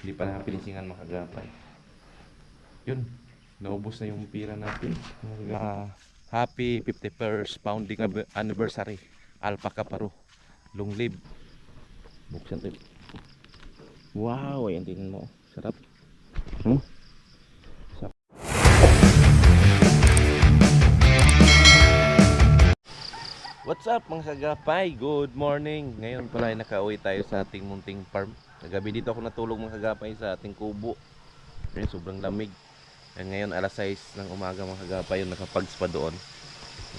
Hindi pa nakapinisingan mga kagapay. Yun. Naubos na yung pira natin. Ah, happy 51st founding ab- anniversary. Alpaca Paro. Long live. Buksan tayo. Wow, ayan tingnan mo. Sarap. Hmm? What's up mga kagapay? Good morning. Ngayon pala ay nakauwi tayo sa ating munting farm. Kagabi dito ako natulog mga kagapay sa ating kubo. Ayun, sobrang lamig. Kaya ngayon alas 6 ng umaga mga kagapay yung nakapags pa doon.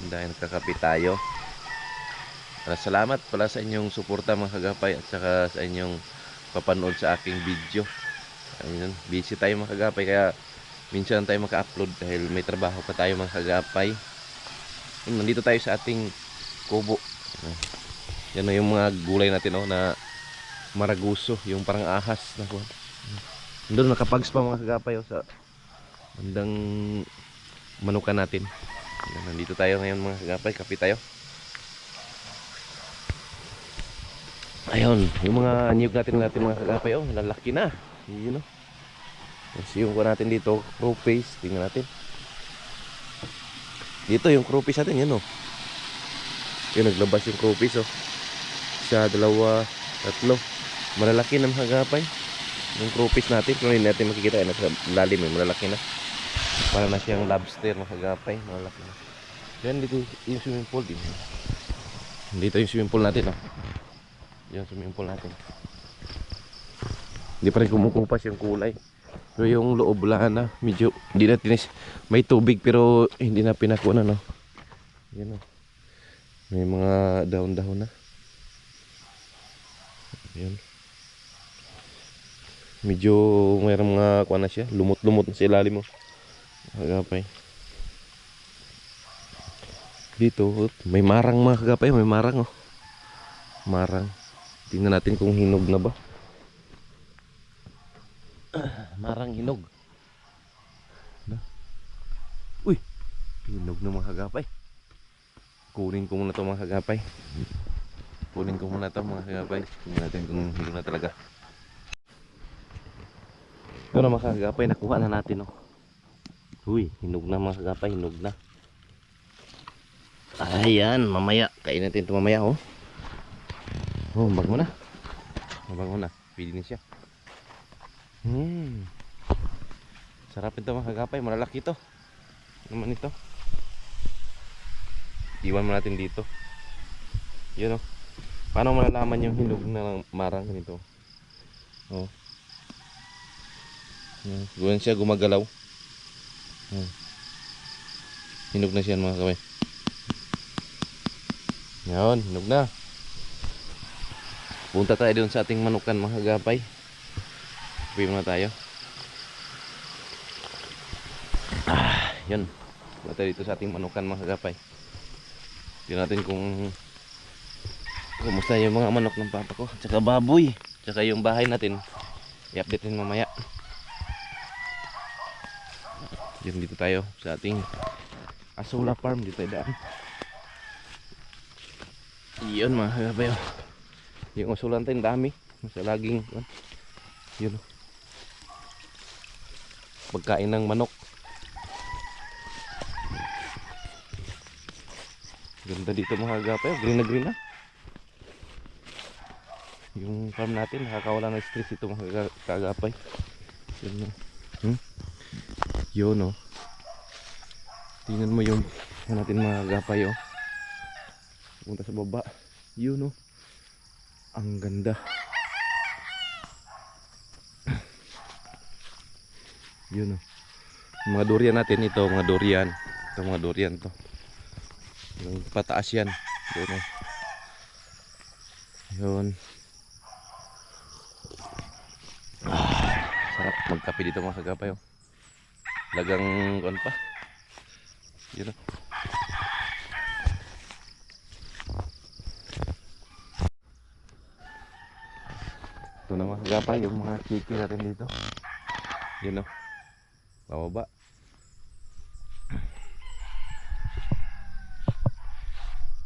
And Dahil nagkakape tayo. Para salamat pala sa inyong suporta mga kagapay at saka sa inyong papanood sa aking video. Ayun, busy tayo mga kagapay kaya minsan tayo maka-upload dahil may trabaho pa tayo mga kagapay. Ayun, Nandito tayo sa ating kubo. Yan na yung mga gulay natin oh, na maraguso, yung parang ahas na kuha. Doon nakapags pa mga kagapay oh, sa bandang manukan natin. Nandito tayo ngayon mga kagapay, kape tayo. Ayun, yung mga niyog natin natin mga kagapay oh, lalaki na. Yun oh. Tapos yung ko natin dito, crow face, tingnan natin. Dito yung crow face natin, yan oh. Yun, naglabas yung crow face oh. Isa, dalawa, tatlo. Malalaki kagapay. Yung crow face natin, kung hindi natin makikita, yan, nasa lalim eh, malalaki na. Para na siyang lobster mga kagapay, malalaki na. Yan dito yung swimming pool din. Dito yung swimming pool natin oh. Yung swimming pool natin. Hindi pa rin kumukupas yung kulay. Pero yung loob wala na. Medyo hindi na tinis. May tubig pero hindi na pinakuna no. Yan o. May mga dahon-dahon na. Yan. Medyo mayroong mga kuha na siya. Lumot-lumot na sa ilalim mo. Agapay. Dito, oh, may marang mga kagapay. May marang oh. Marang. Tingnan natin kung hinog na ba. Marang hinog. Na. Uy, hinog na mga kagapay. Kunin ko muna to mga kagapay. Kunin ko muna to mga kagapay. Tingnan natin kung hinog na talaga. Ito na mga kagapay, nakuha na natin oh. Uy, hinog na mga kagapay, hinog na. Ayan, mamaya. Kain natin ito mamaya oh. Oh, bago na. Bago na. Pili na siya. Hmm. Sarap ito mga kagapay. Malalaki ito. Naman ito. Iwan mo natin dito. Yun oh. Paano malalaman yung hinog na marang ganito? Oh. Hmm. Gawin siya gumagalaw. Hmm. Hinog na siya mga kagapay. Yan, hinog na. Punta tayo doon sa ating manukan mga kagapay. Uwi muna tayo. Ah, yun. Punta tayo dito sa ating manukan mga kagapay. Tingnan natin kung kumusta yung mga manok ng papa ko. Tsaka baboy. Tsaka yung bahay natin. I-update din mamaya. Yun dito tayo sa ating Asula Farm. Dito tayo daan. Yun mga kagapay. oh. Yung usulan tayo dami. Sa laging ano, yun. Pagkain ng manok. Ganda dito mga kagapay. Green na green na. Yung farm natin nakakawala ng stress ito mga kaga- kagapay. Yun. oh. Hmm? Yun oh. Tingnan mo yung ano natin mga kagapay oh. Punta sa baba. Yun oh. Ang ganda. Yun oh. Mga durian natin ito, mga durian. Ito mga durian to. Yung pataas yan. Yun oh. Yun. Ah, sarap magkape dito mga kagapay oh. Lagang kuan pa. Yun oh. Ito na mga kagapay, yung mga chicken natin dito. Yun o. Bababa.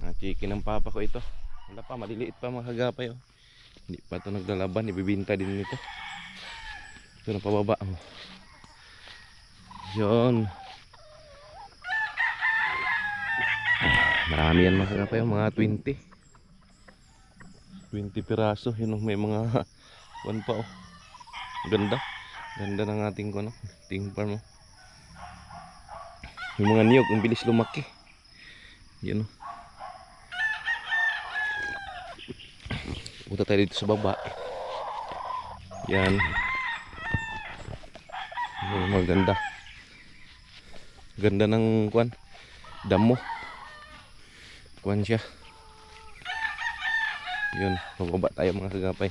Mga chicken ng papa ko ito. Wala pa, maliliit pa mga kagapay. Oh. Hindi pa ito naglalaban, ibibinta din nito. Ito na pababa. oh. Yun. Marami yan mga kagapay, oh, mga 20. 20 piraso. Yun oh, may mga one pa oh. Ganda. Ganda ng ating ano, ating farm oh. Yung mga niyog, ang bilis lumaki. Yan oh. Punta tayo dito sa baba. Yan. Yan, maganda. Ganda ng kwan. Damo. Kwan siya. Yun, pababa tayo mga kagapay.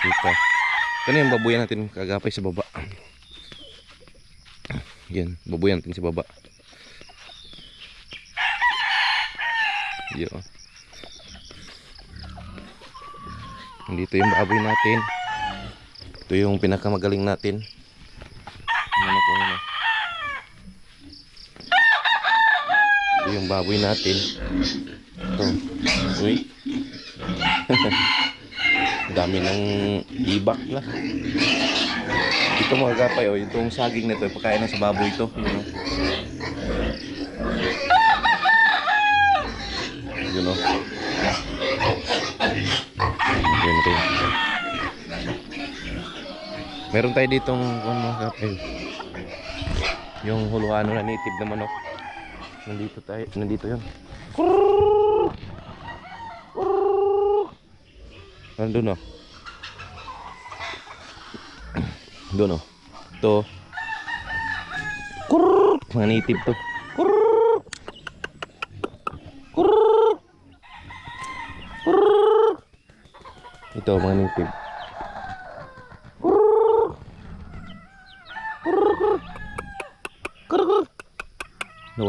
Dito. Ito na yung babuyan natin kagapay sa baba. Yan, babuyan natin sa baba. Yun. Dito yung baboy natin. Ito yung pinakamagaling natin. Ano po ano. Ito yung baboy natin. Ito. Uy. Dami ng ibak na. Ito mga gapay, oh, itong saging na ito, pagkain na sa baboy ito. Yun, oh. Yun, oh. Yun rin. Meron tayo ditong kung mga kapel. Yung huluhano na native na manok. Nandito tayo, nandito yun. Nandun oh. Doon oh. Ito. Mga native to. Ito mga native.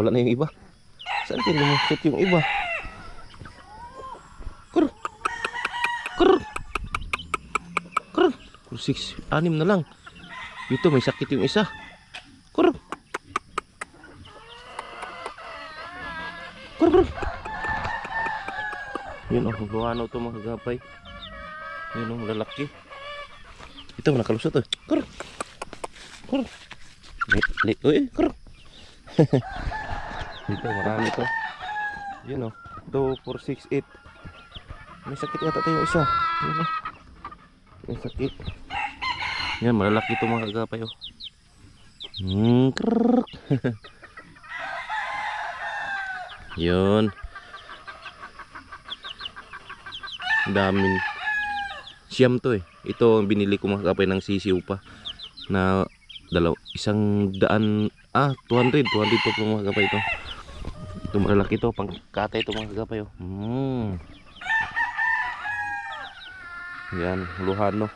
Nawala na yung iba. Saan kayo lumusot yung iba? Kurr! Kurr! Kurr! Kurr! Six, anim na lang. Ito may sakit yung isa. Kurr! Kurr! Kurr! Yun oh, buhano to mga kagapay. Yun oh, lalaki. Ito nakalusot! Kurr! Li, li, uy, kurr! Dito marami to. Yun oh. 2, 4, 6, 8. May sakit yata tayo isa. Yun oh. May sakit. Yan, malalaki ito mga kagapay oh. Krrrr. Yun. Daming siyam to eh. Ito ang binili ko mga kagapay ng sisiw pa. Na dalaw isang daan ah 200 200 to mga kagapay ito. Ito malalaki to pang katay ito mga kagapay oh. Hmm. Yan, luhano.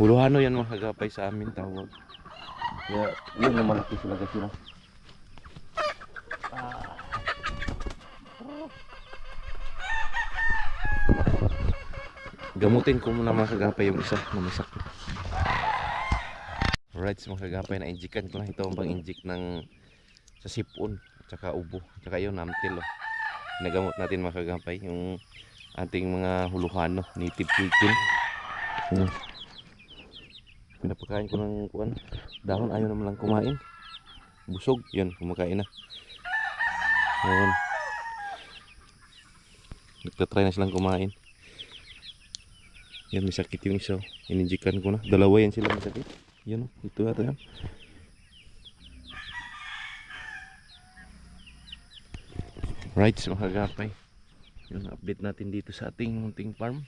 Huluhano yan mga kagapay sa amin tawag. Kaya yun yung malaki sila kasi no. Gamutin ko muna mga kagapay yung isa na masakit. Alright mga kagapay na injikan ko na ito ang pang injik ng sa sipon at saka ubo at saka yun namtil oh. Nagamot natin mga kagapay yung ating mga huluhano native chicken. Yun. Pinapakain ko ng kuan. Dahon ayaw naman lang kumain. Busog. Yun, kumakain na. Yun. Nagtatry na silang kumain. Yan, may sakit yung isa. oh. Ininjikan ko na. Dalawa yan sila may sakit. Oh. ito ata yan. Right, mga kagapay. Yun, update natin dito sa ating munting farm.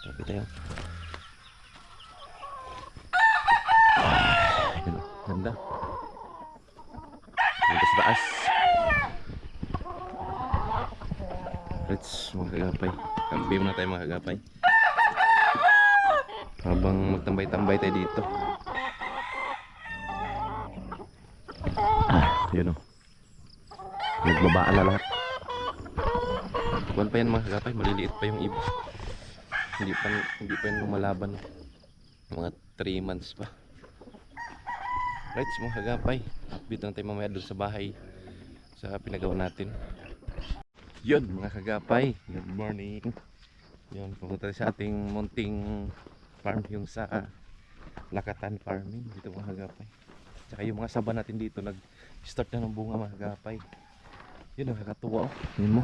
Tapos tayo. Yun, oh, ganda. Ganda sa taas. Let's mga kagapay. Kampi muna tayo mga kagapay. Habang magtambay-tambay tayo dito. Ah, yun o. Nagbabaan na lahat. Buwan pa yan mga kagapay. Maliliit pa yung iba. Hindi pa, hindi pa yan lumalaban. Mga 3 months pa. Right, mga kagapay. Update lang tayo mamaya doon sa bahay sa pinagawa natin. Yun mga kagapay, good morning. Yun, pumunta sa ating munting farm yung sa Lakatan Farming dito mga kagapay. Tsaka yung mga saba natin dito nag-start na ng bunga mga kagapay. Yun nakakatuwa oh. Yun mo.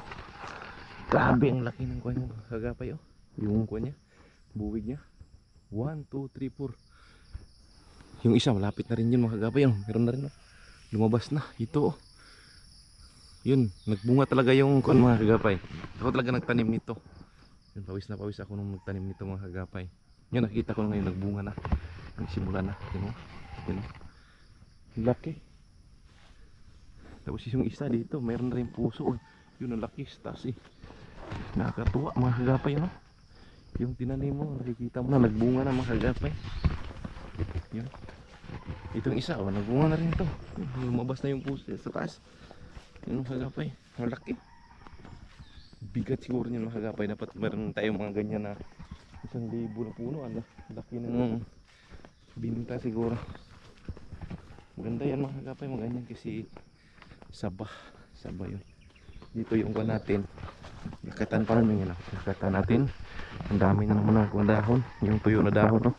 Grabe ang laki ng kuha niya mga kagapay oh. Yung kuha niya, buwig niya. 1, 2, 3, 4. Yung isa malapit na rin yun mga kagapay. Oh. Meron na rin oh. Lumabas na. Ito oh. Yun, nagbunga talaga yung kuan mga kagapay. Ako talaga nagtanim nito. Yun, pawis na pawis ako nung nagtanim nito mga kagapay. Yun, nakikita ko na ngayon nagbunga na. Nagsimula na. Yun o. Yun Laki. Tapos yung isa dito, mayroon na rin puso. oh. Yun ang laki, stas eh. Nakakatuwa mga kagapay no. Yung tinanim mo, nakikita mo na nagbunga na mga kagapay. Yun. Itong isa, oh, nagbunga na rin ito. Lumabas na yung puso sa taas. Yun mga kagapay, malaki. Bigat siguro niyan mga kagapay. Dapat meron tayong mga ganyan na isang libo na puno. Ang laki ng binta siguro. Maganda yan mga kagapay, maganyan kasi saba. Saba yun. Dito yung kuha natin. Nakatan pa namin yun. Nakatan natin. Ang dami na naman ng kuha dahon. Yung tuyo na dahon. No?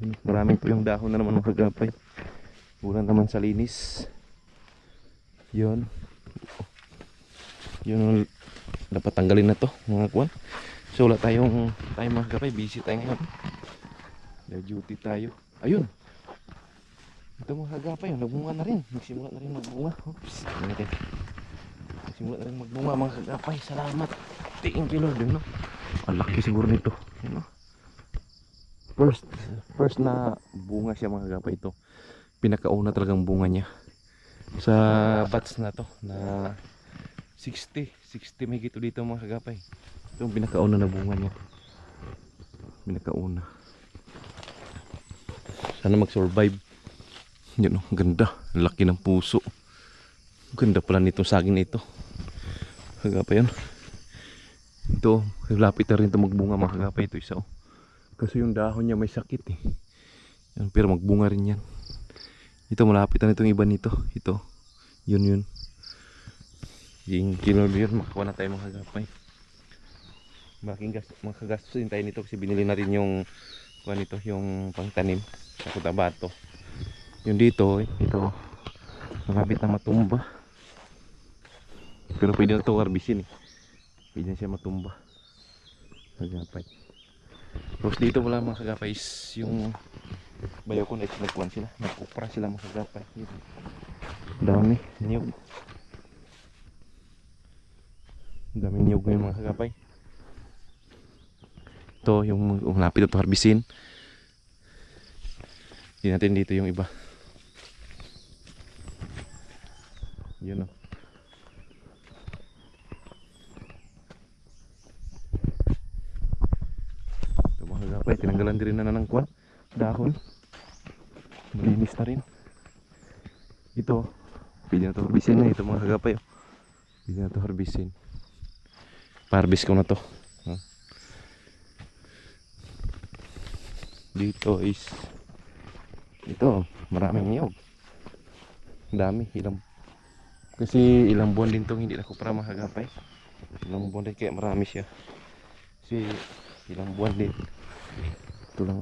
Yun, Maraming tuyong dahon na naman mga kagapay. Bulan naman sa linis. Yun. Yun ang dapat tanggalin na to mga kuwan. So wala tayong tayo mga kapay, busy tayo ngayon. May duty tayo. Ayun. Ito mga kagapay, nagbunga na rin. Nagsimula na rin magbunga. Oops. Natin. Nagsimula na rin magbunga mga kagapay. Salamat. Thank you Lord. Yun, no? Ang laki siguro nito. Yun, no? First, first na bunga siya mga kagapay ito. Pinakauna talagang bunga niya sa batch na to na 60 60 may gito dito mga kagapay ito yung pinakauna na bunga niya pinakauna sana mag oh, ang ganda laki ng puso ganda pala nitong saging na ito kagapay yun ito lapit na rin ito magbunga mga kagapay ito isa oh kasi yung dahon niya may sakit eh yan, pero magbunga rin yan ito malapit na itong iba nito. Ito. Yun yun. Yung kinol yun. Makakuha na tayo mga gapay. Malaking gas, makagastusin tayo nito kasi binili na rin yung kuha nito, yung pangtanim sa kutabato. Yung dito, ito. Malapit na matumba. Pero pwede na ito harbisin eh. Pwede na siya matumba. Kagapay. Tapos dito wala mga kagapay yung bayo ko na nagkuhan sila nagkupra sila mga kagapay Yun. dami niyog dami niyog ngayon mga kagapay ito yung yung lapit ito harbisin hindi natin dito yung iba yun o ito mga kagapay tinanggalan din na ng kwan dahon. Malinis na rin. Ito pwede na ito harbisin na ito mga kagapay oh. pwede na ito harbisin. Pa-harvest ko na to. Dito is ito maraming niyog. Dami ilang kasi ilang buwan din tong hindi ako para mga kagapay ilang buwan din kaya marami siya. Kasi ilang buwan din. Ito lang.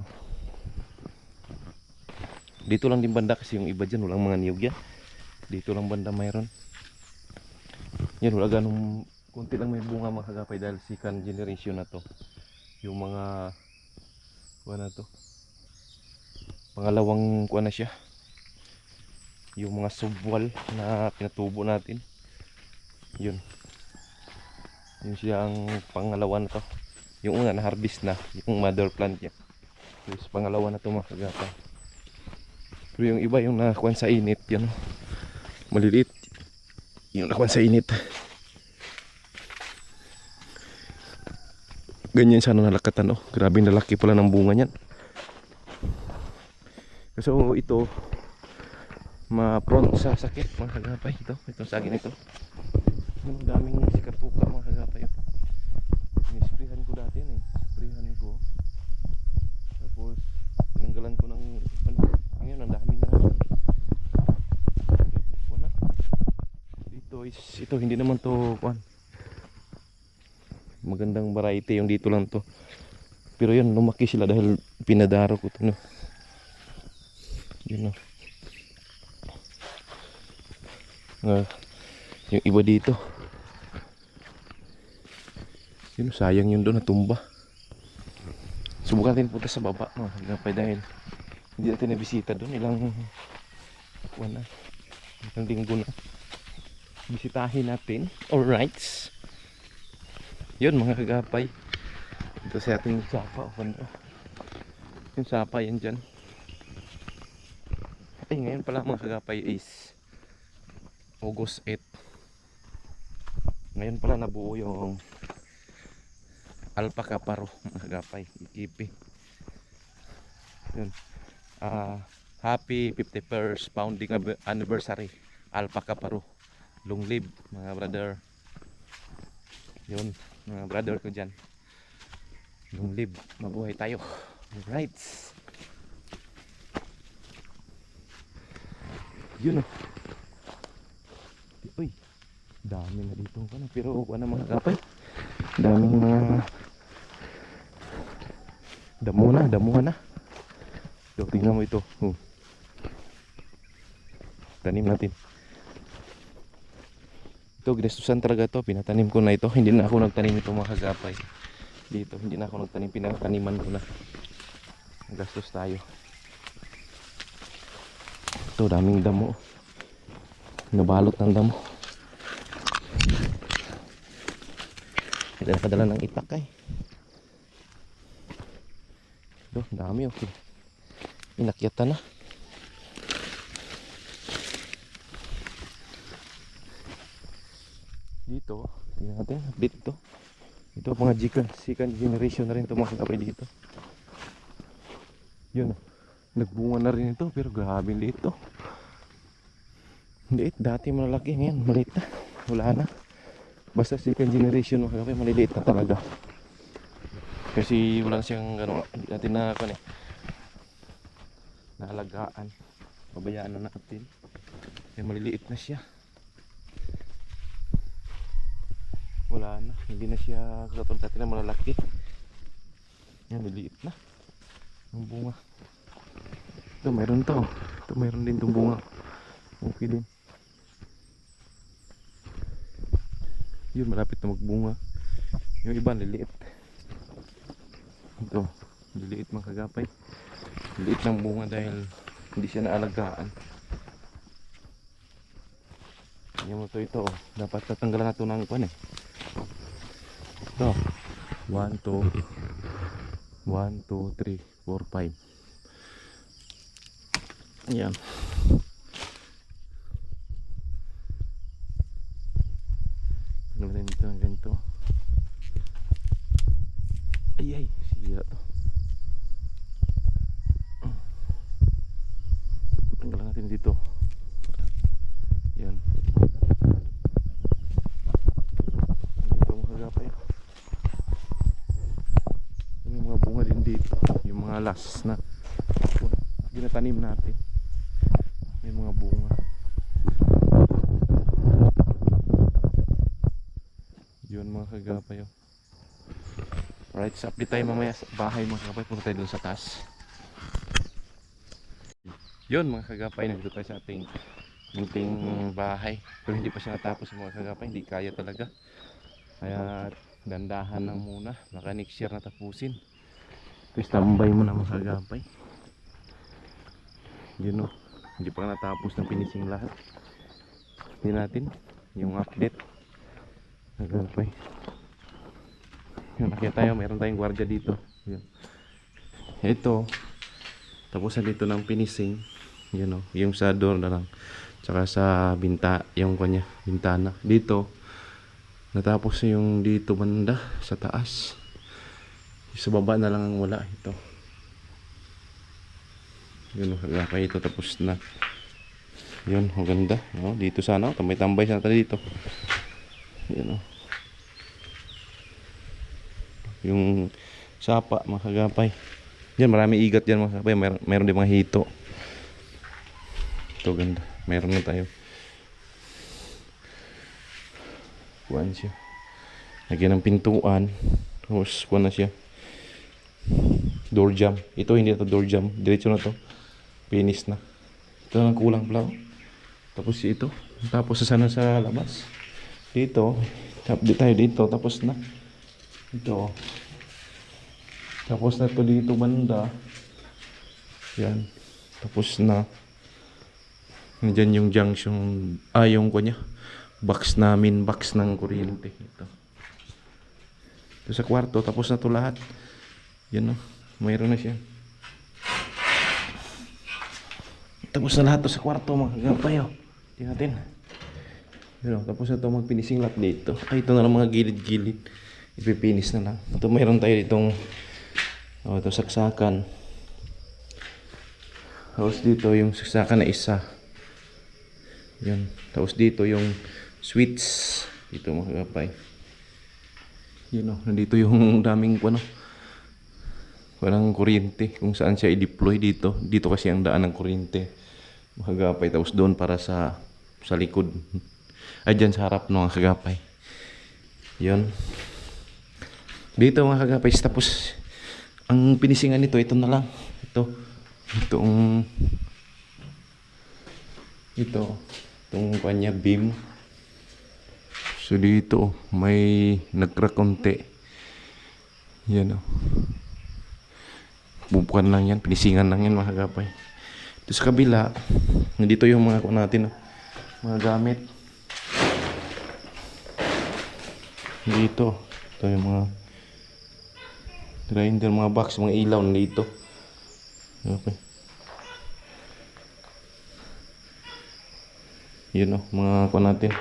Dito lang din banda kasi yung iba dyan walang mga niyog yan. Dito lang banda mayroon. Yan wala ganong kunti lang may bunga mga kagapay dahil second generation na to. Yung mga kuha na to. Pangalawang kuha na siya yung mga subwal na pinatubo natin yun yun siya ang pangalawa na to yung una na harvest na yung mother plant niya Tapos pangalawa na to mga kagapay pero yung iba yung nakakuan sa init, oh. Maliliit. Yung nakakuan sa init. Ganyan sana nalakatan oh. Grabe nalaki pala ng bunga niyan. So ito ma-prone sa sakit mga kagapay ito. Itong saging ito. Yung daming sikapuka mga kagapay. oh. Nisprihan ko dati yan eh. Nisprihan ko. Tapos tinanggalan ko ng ano, ngayon ang dami na wala dito Ito is, ito hindi naman to kuan. Magandang variety yung dito lang to. Pero yun, lumaki sila dahil pinadaro ko to no. Yun no. Ah, yung iba dito. Yun, sayang yun doon natumba. Subukan natin punta sa baba. Mga kagapay dahil hindi natin nabisita doon. Ilang kuwan na. Ilang linggo na. Bisitahin natin. Alright yun mga kagapay. Ito sa ating sapa. O banda yung sapa yan dyan. Ay ngayon pala mga kagapay is August 8 ngayon pala nabuo yung alpaca paro mga kagapay ikipi. Yun. Ah happy 51st founding anniversary alpaca paro long live mga brother. Yun mga brother ko dyan. Long live mabuhay tayo. Alright. Yun oh uy dami na dito. Ka na pero ano mga kapay daming mga damo na damo na. Ito tingnan mo ito. Oh. tanim natin. Ito ginestusan talaga to pinatanim ko na ito. Hindi na ako nagtanim ito mga kagapay. Dito hindi na ako nagtanim. Pinataniman ko na. Gastos tayo. Ito daming damo. Nabalot ng damo Hindi na padala ng itak eh. Ito, dami okay. Inakyatan na. Dito, tingnan natin, update ito. Ito mga second, second generation na rin ito mga kapay dito. Yun, nagbunga na rin ito pero grabe liit to. Liit, dati malalaki ngayon, maliit na. Wala na. Basta second generation mga kapay, maliliit na talaga. Kasi wala siyang ano, hindi natin na ano eh. Naalagaan. Pabayaan na natin. Kaya maliliit na siya. Wala na. Hindi na siya katulad natin na malalaki. Yan, maliliit na. Ang bunga. Ito, mayroon to. Ito, mayroon din itong bunga. Okay din. Yun, malapit na magbunga. Yung iba, liliit. Ito, liliit mga kagapay. Liliit ng bunga dahil hindi siya naalagaan. Tingnan mo to ito. oh. Dapat tatanggalan na ito ng kwan eh. Ito. 1, 2, 1, 2, 3, 4, 5. Ayan. Tanggalan dito ng ganito. Ay ay, sira to. Tanggalan natin dito. Yan. Dito mga kagapay. May mga bunga din dito. Yung mga last na ginatanim natin. May mga bunga. Yun mga kagapay. Oh. Alright, sa update tayo mamaya sa bahay mga kagapay. Punta tayo dun sa taas. Yun mga kagapay, nandito tayo sa ating munting bahay. Pero hindi pa siya natapos mga kagapay, hindi kaya talaga. Kaya dandahan lang muna. Baka next year natapusin. Ito standby mo na mga kagapay. Yun o. Hindi pa natapos ng finishing lahat. Hindi natin yung update. Kagapay. Yun, nakita tayo, mayroon tayong gwardiya dito. Yun. Ito, tapos dito ng finishing. Yun o, yung sa door na lang. Tsaka sa binta, yung kanya, bintana. Dito, natapos na yung dito banda, sa taas. Sa baba na lang ang wala. Ito. Yun o, kagapay ito tapos na. Yun, ang ganda. O, dito sana, tambay-tambay sana dito. Yun o. Yung sapa, mga kagapay. Yan, marami igat yan mga kagapay. Mer meron din mga hito. Ito ganda. Meron na tayo. kuan siya. Lagyan ng pintuan. Tapos kuan na siya. Door jam. Ito hindi na door jam. Diretso na to. Finish na. Ito lang kulang pala. oh. Tapos ito. Tapos sa sana sa labas. Dito. Tap di tayo dito. Tapos na. Ito. Tapos na to dito banda. Yan. Tapos na. Nandyan yung junction. Ah, yung kanya. Box namin. Box ng kuryente. Ito. Ito sa kwarto. Tapos na to lahat. Yan o. Mayroon na siya. Tapos na lahat to sa kwarto. Mga kagapay o. Tingnan natin. Yun o. Tapos na to magpinising lahat dito. Ay, ito na lang mga gilid-gilid. Ipipinis na lang. Ito mayroon tayo ditong Oh, ito saksakan. Tapos dito yung saksakan na isa. Yan. Tapos dito yung switch. Dito mga kapay. Yun o. Nandito yung daming ano. Walang kuryente. Kung saan siya i-deploy dito. Dito kasi ang daan ng kuryente. Mga kapay. Tapos doon para sa sa likod. Ay dyan sa harap ng mga kagapay. Yun. Dito mga kagapay. Tapos ang pinisingan nito, ito na lang. Ito. Itong ito. Itong kanya beam. So dito, may nagcrack konti. Yan o. Bubukan lang yan. Pinisingan lang yan mga kagapay. Ito sa kabila, nandito yung mga kuha natin. oh. Mga gamit. Dito. Ito yung mga grinder, mga box, mga ilaw nandito. Okay. Yun o, mga kuha natin.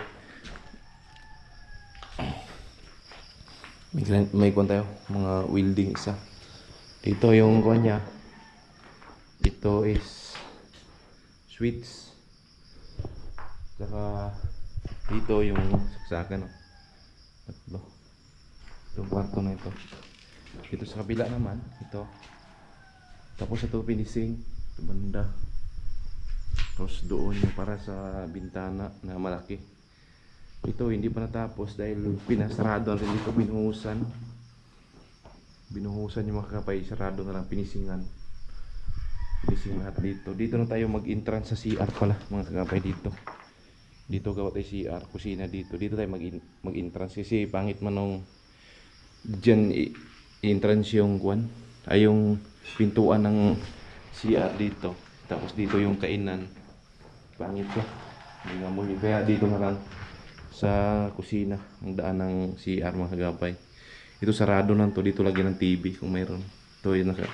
May, may kuha tayo, mga welding isa. Dito yung kuha niya. Ito is switch. Saka dito yung saksakan. O. Tatlo. Itong kwarto na ito. Dito sa kabila naman, ito. Tapos ito finishing, ito banda. Tapos doon yung para sa bintana na malaki. Ito hindi pa natapos dahil pinasarado rin dito binuhusan. Binuhusan yung mga kapay, sarado na lang pinisingan. Finishing lahat dito. Dito na tayo mag-entrance sa CR pala mga kakapay dito. Dito gawa tayo CR, kusina dito. Dito tayo mag- mag-entrance kasi pangit man nung dyan i- entrance yung kwan. Ay yung pintuan ng CR dito. Tapos dito yung kainan. Pangit ko hindi nga muli kaya dito na lang sa kusina ang daan ng CR mga kagapay. Ito sarado lang to. Dito lagi ng TV kung mayroon. Ito yung nasa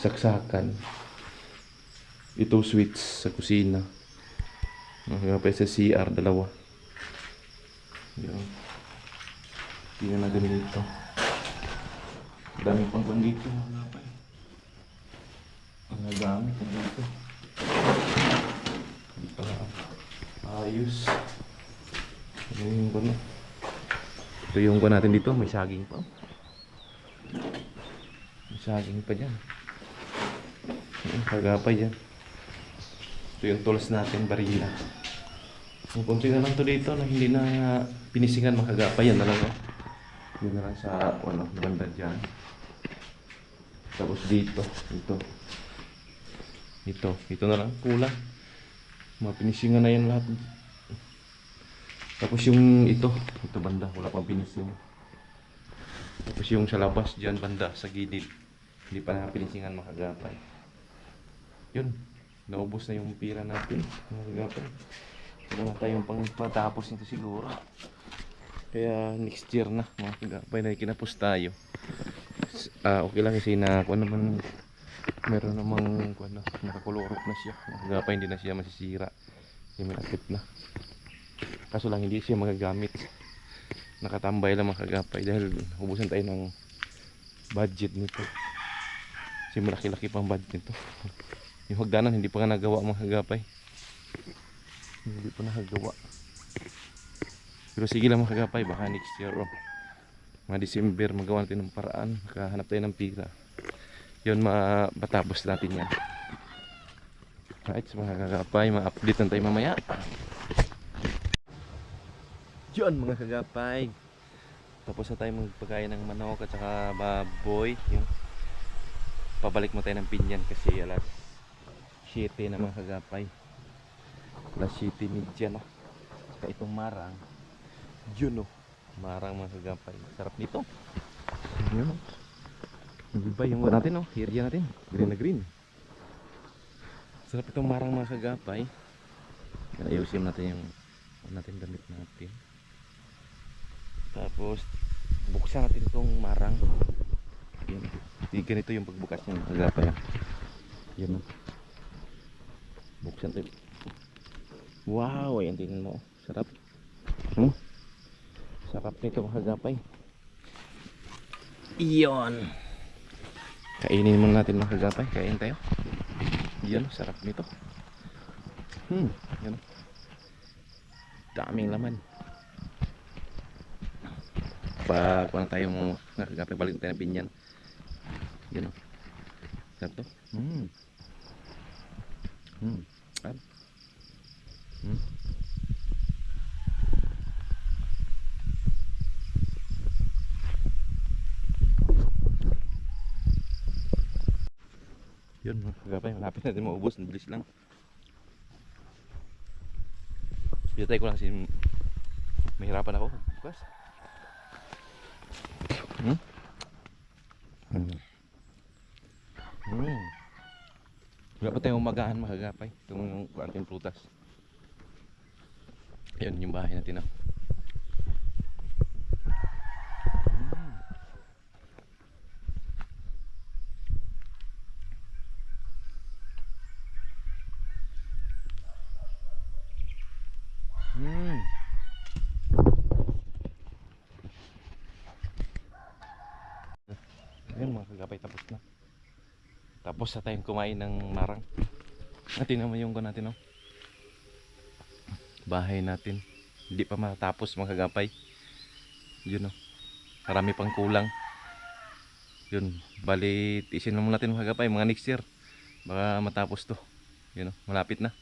saksakan. Ito switch sa kusina. Mga kagapay sa CR dalawa. Yun. Tingnan natin dito Dami pang kwan dito mga kapay. Mga gamit na dito. Hindi pa ayos. Yung kwan na? Ito yung kwan natin dito. May saging pa. May saging pa dyan. Kagapay dyan. Ito yung tools natin, barila. Ang konti na lang to dito na hindi na pinisingan makagapay. Yan na lang. Oh. Yun na lang sa ano, banda dyan. Tapos dito, ito. Ito, ito na lang, kulang. Mapinisingan na yan lahat. Tapos yung ito, ito banda, wala pang pinising. Tapos yung sa labas dyan, banda, sa gilid. Hindi pa nakapinisingan makagapay. Yun, naubos na yung pira natin. Makagapay. Wala na tayong pang matapos nito siguro. Kaya next year na, mga kagapay na kinapos tayo. Ah, okay lang kasi na kung naman meron namang kung ano, nakakulurok na siya. Mga kagapay hindi na siya masisira. Hindi malapit na. Kaso lang hindi siya magagamit. Nakatambay lang mga kagapay dahil ubusan tayo ng budget nito. Kasi malaki-laki pang budget nito. Yung hagdanan hindi pa nga nagawa mga kagapay. Hindi pa nakagawa. Pero sige lang mga kagapay, baka next year oh. Mga December magawa natin ng paraan, makahanap tayo ng pira. Yun, matapos natin yan. Right, mga kagapay, ma-update na tayo mamaya. Yun mga kagapay. Tapos na tayo magpagkain ng manok at saka baboy. Yung pabalik mo tayo ng pinyan kasi alas 7 na mga kagapay. Alas 7 media na. Saka itong marang. Yun oh. Marang mga kagapay. Sarap nito. Yun oh. Iba yung natin oh. Area natin. Green na green. Sarap itong marang mga kagapay. Ayusin natin yung natin damit natin. Tapos buksan natin itong marang. Yan. Di ganito yung pagbukas niya mga kagapay. ah. Yan oh. Buksan tayo. Wow, ayan tingnan mo. Sarap. Hmm? Sarap nito mga kagapay. Iyon. Kainin muna natin mga kagapay. Kain tayo. Yan, sarap nito. Hmm, yan. Daming laman. Pag wala tayong nakagapay balik tayo ng pinyan. Yan o. Sarap to. Hmm. Hmm. Sarap. Hmm. Yun mga kagapay, malapit natin maubos. Bilis lang. Pinatay ko lang kasi mahirapan ako. Bukas. Hmm? Hmm. Hmm. Wala pa tayong umagahan mga kagapay. Itong kuanting prutas. Ayan yung bahay natin ah. Hmm. Hmm. Ayun mga kagapay tapos na. Tapos na tayong kumain ng marang. Natin naman yung natin oh. Bahay natin. Hindi pa matapos mga kagapay. Yun oh. Marami pang kulang. Yun. Bali, tisin na muna natin mga kagapay. Mga next year. Baka matapos to. Yun oh. Malapit na.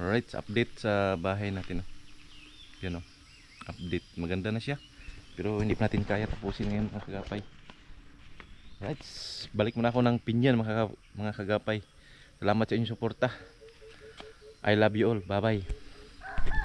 Alright, update sa bahay natin. Oh. Yan oh. Update. Maganda na siya. Pero hindi pa natin kaya tapusin ngayon mga kagapay. Right. Balik muna ako ng pinyan mga, mga kagapay. Salamat sa inyong suporta. I love you all. Bye bye.